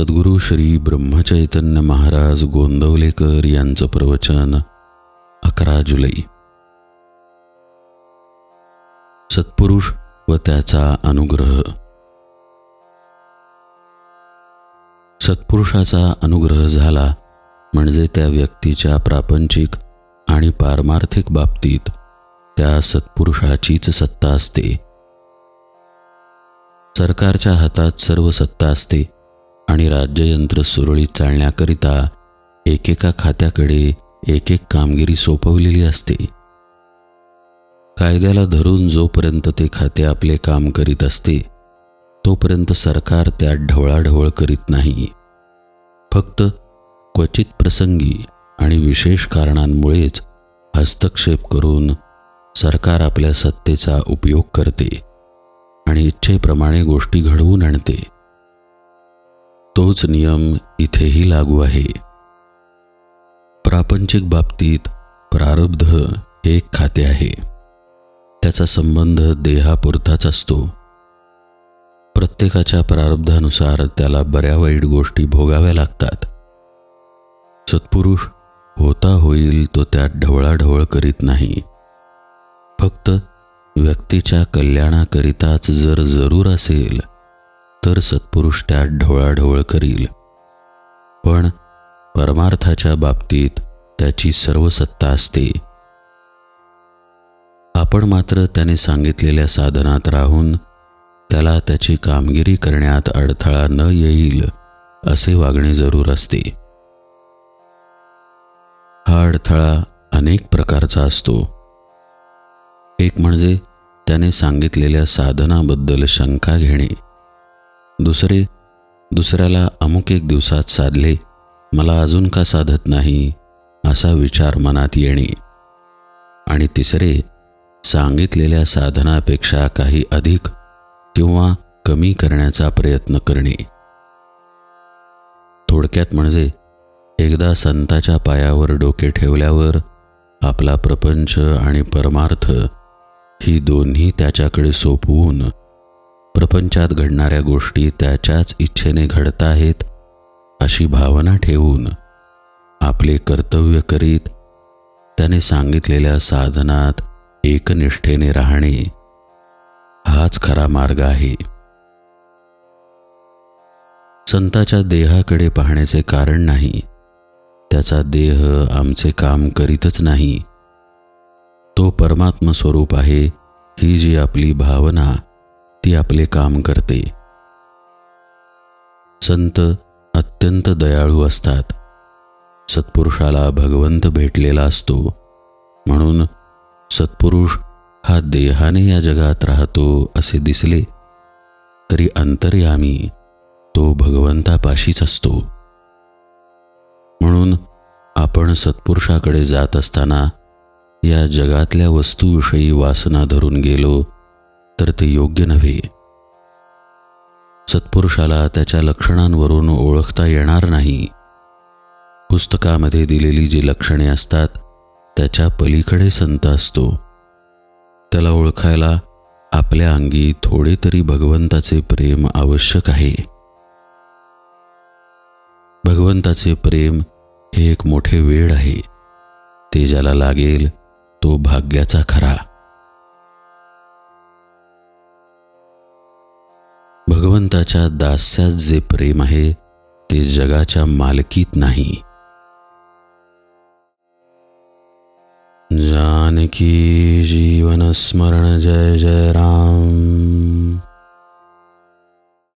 सद्गुरू श्री ब्रह्मचैतन्य महाराज गोंदवलेकर यांचं प्रवचन अकरा जुलै. सत्पुरुष व त्याचा अनुग्रह. सत्पुरुषाचा अनुग्रह झाला म्हणजे त्या व्यक्तीच्या प्रापंचिक आणि पारमार्थिक बाबतीत त्या सत्पुरुषाचीच सत्ता असते. सरकारच्या हातात सर्व सत्ता असते. आणि राज्ययंत्र सुरळीत चालण्याकरिता एकेका खात्याकडे एक एक कामगिरी सोपवलेली असते. कायद्याला धरून जोपर्यंत ते खाते आपले काम करीत असते तोपर्यंत सरकार त्यात ढवळाढवळ करीत नाही. फक्त क्वचित प्रसंगी आणि विशेष कारणांमुळेच हस्तक्षेप करून सरकार आपल्या सत्तेचा उपयोग करते आणि इच्छेप्रमाणे गोष्टी घडवून आणते. तोच नियम इथेही लागू आहे. प्रापंचिक बाबतीत प्रारब्ध हे एक खाते आहे. त्याचा संबंध देहापुरताच असतो. प्रत्येकाच्या प्रारब्धानुसार त्याला बऱ्या वाईट गोष्टी भोगाव्या लागतात. सत्पुरुष होता होईल तो त्यात ढवळाढवळ करीत नाही. फक्त व्यक्तीच्या कल्याणाकरिताच जर जरूर असेल तर सत्पुरुष त्यात ढवळाढवळ करील. पण परमार्थाच्या बाबतीत त्याची सर्व सत्ता असते. आपण मात्र त्याने सांगितलेल्या साधनात राहून त्याला त्याची कामगिरी करण्यात अडथळा न येईल असे वागणे जरूर असते. हा अडथळा अनेक प्रकारचा असतो. एक म्हणजे त्याने सांगितलेल्या साधनाबद्दल शंका घेणे. दुसरे दुसऱ्याला अमुक एक दिवसात साधले मला अजून का साधत नाही असा विचार मनात येणे. आणि तिसरे सांगितलेल्या साधनापेक्षा काही अधिक किंवा कमी करण्याचा प्रयत्न करणे. थोडक्यात म्हणजे एकदा संताच्या पायावर डोके ठेवल्यावर आपला प्रपंच आणि परमार्थ ही दोन्ही त्याच्याकडे सोपवून प्रपंचात घडणाऱ्या गोष्टी त्याच्याच इच्छेने घडत आहेत अशी भावना ठेवून आपले कर्तव्य करीत त्याने सांगितलेल्या साधनात एकनिष्ठेने राहणे हाच खरा मार्ग आहे. संताच्या देहाकडे पाहण्याचे कारण नाही. त्याचा देह आमचे काम करीतच नाही. तो परमात्म स्वरूप आहे ही जी आपली भावना ती आपले काम करते. संत अत्यंत दयाळू असतात. सत्पुरुषाला भगवंत भेटलेला असतो. म्हणून सत्पुरुष हा देहाने या जगात राहतो असे दिसले तरी अंतर्यामी तो भगवंतापाशीच असतो. म्हणून आपण सत्पुरुषाकडे जात असताना या जगातल्या वस्तूविषयी वासना धरून गेलो तर ते योग्य नव्हे. सत्पुरुषाला त्याच्या लक्षणांवरून ओळखता येणार नाही. पुस्तकामध्ये दिलेली जी लक्षणे असतात त्याच्या पलीकडे संत असतो. त्याला ओळखायला आपल्या अंगी थोडे तरी भगवंताचे प्रेम आवश्यक आहे. भगवंताचे प्रेम हे एक मोठे वेळ आहे. ते ज्याला लागेल तो भाग्याचा खरा. भगवंताच्या दास्यात जे प्रेम आहे ते जगाच्या मालकीत नाही. जानकी जीवन स्मरण जय जय राम.